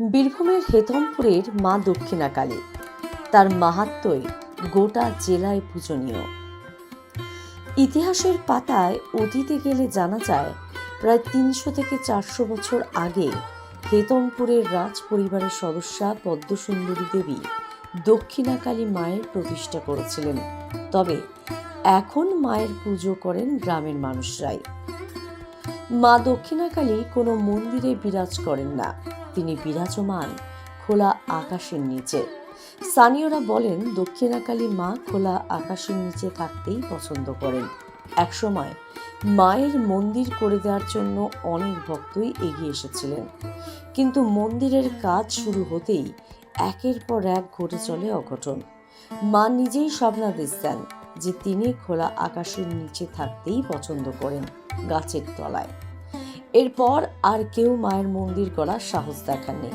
বীরভূমের হেতমপুরের মা দক্ষিণাকালী। তার মাহাত্ম্যই গোটা জেলায় পূজনীয়। ইতিহাসের পাতায় অতীতে গেলে জানা যায়, প্রায় তিনশো থেকে চারশো বছর আগে হেতমপুরের রাজ পরিবারের সদস্যা পদ্মসুন্দরী দেবী দক্ষিণাকালী মায়ের প্রতিষ্ঠা করেছিলেন। তবে এখন মায়ের পুজো করেন গ্রামের মানুষরাই। মা দক্ষিণাকালী কোনো মন্দিরে বিরাজ করেন না। তিনি বিরাজমান খোলা আকাশের নিচে। স্থানীয়রা বলেন, দক্ষিণাকালী মা খোলা আকাশের নিচে থাকতেই পছন্দ করেন। একসময় মায়ের মন্দির করে দেওয়ার জন্য অনেক ভক্তই এগিয়ে এসেছিলেন। কিন্তু মন্দিরের কাজ শুরু হতেই একের পর এক ঘটে চলে অঘটন। মা নিজেই স্বপ্নাদেশ দেন যে তিনি খোলা আকাশের নিচে থাকতেই পছন্দ করেন গাছের তলায়। এরপর আর কেউ মায়ের মন্দির করার সাহস দেখাননি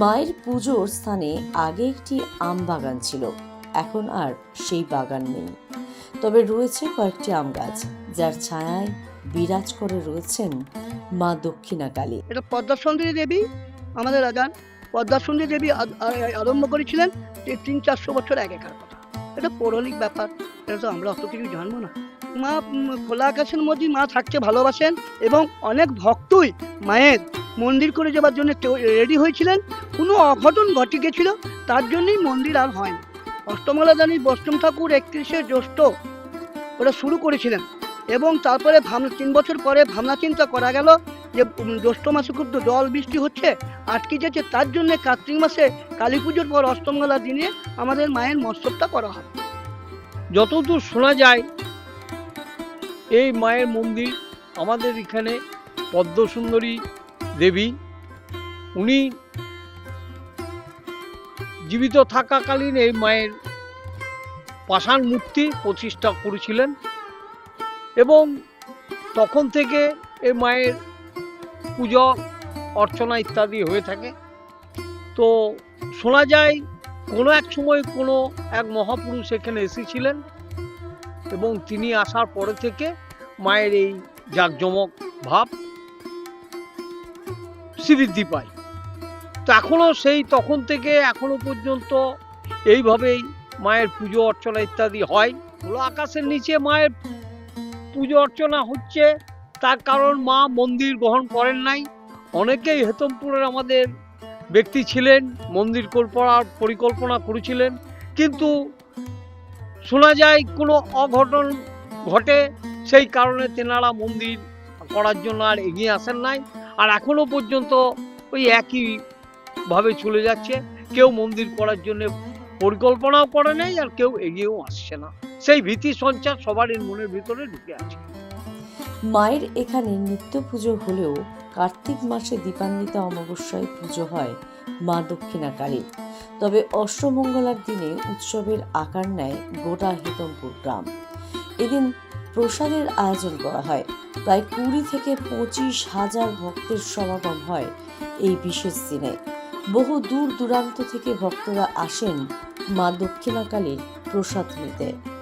মায়ের পুজোর স্থানে আগে একটি আম বাগান ছিল, এখন আর সেই বাগান নেই। তবে রয়েছে কয়েকটি আম গাছ, যার ছায়ায় বিরাজ করে রয়েছেন মা দক্ষিণা কালী এটা পদ্মা সুন্দরী দেবী, আমাদের রাজান। পদ্মা সুন্দরী দেবী আরম্ভ করেছিলেন তিন চারশো বছর আগেকার কথা। এটা পৌরাণিক ব্যাপার, এটা তো আমরা অত কিছু জানব না। মা খোলা আকাশের মধ্যে মা থাকতে ভালোবাসেন এবং অনেক ভক্তই মায়ের মন্দির করে যাবার জন্য রেডি হয়েছিলেন। কোনো অঘটন ঘটে গেছিল তার জন্যই মন্দির আর হয়নি। অষ্টমলা জানি বৈষ্ণব ঠাকুর একত্রিশে জ্যৈষ্ঠ ওটা শুরু করেছিলেন এবং তারপরে ভাবনা, তিন বছর পরে ভাবনা চিন্তা করা গেল যে জ্যৈষ্ঠ মাসে খুব জল বৃষ্টি হচ্ছে, আটকে যাচ্ছে, তার জন্য কার্তিক মাসে কালী পুজোর পর অষ্টমঙ্গলার দিনে আমাদের মায়ের মৎসবটা করা হয় যতদূর শোনা যায় এই মায়ের মন্দির আমাদের এখানে পদ্মসুন্দরী দেবী। উনি জীবিত থাকাকালীন এই মায়ের পাষাণ মূর্তি প্রতিষ্ঠা করেছিলেন এবং তখন থেকে এই মায়ের পূজা, অর্চনা ইত্যাদি হয়ে থাকে। তো শোনা যায় কোনো এক সময় কোনো এক মহাপুরুষ এখানে এসেছিলেন এবং তিনি আসার পরে থেকে মায়ের এই জাঁকজমক ভাব শ্রীবৃদ্ধি পায়। তো এখনও সেই তখন থেকে এখনও পর্যন্ত এইভাবেই মায়ের পুজো অর্চনা ইত্যাদি হয়। খোলা আকাশের নিচে মায়ের পুজো অর্চনা হচ্ছে, তার কারণ মা মন্দির গ্রহণ করেন নাই। অনেকেই হেতমপুরের আমাদের ব্যক্তি ছিলেন, মন্দির কল্পনার পরিকল্পনা করেছিলেন। কিন্তু শোনা যায় কোনো অঘটন ঘটে, সেই কারণে তেনারা মন্দির করার জন্য আর এগিয়ে আসেন নাই। আর এখনও পর্যন্ত ওই একই ভাবে চলে যাচ্ছে। কেউ মন্দির করার জন্য পরিকল্পনাও করে নেই আর কেউ এগিয়েও আসছে না। সেই ভীতি সঞ্চার সবারই মনের ভিতরে ঢুকে আছে। মায়ের এখানে নিত্য পুজো হলেও কার্তিক মাসে দীপান্বিতা অমাবস্যায় পুজো হয়। মা দক্ষিণাকালীর তবে অষ্টমঙ্গলার দিনে উৎসবের আকার নেয় গোটা হেতমপুর গ্রাম। এদিন প্রসাদের আয়োজন করা হয়। প্রায় কুড়ি থেকে পঁচিশ হাজার ভক্তের সমাগম হয় এই বিশেষ দিনে। বহু দূর দূরান্ত থেকে ভক্তরা আসেন মা দক্ষিণাকালীর প্রসাদ নিতে।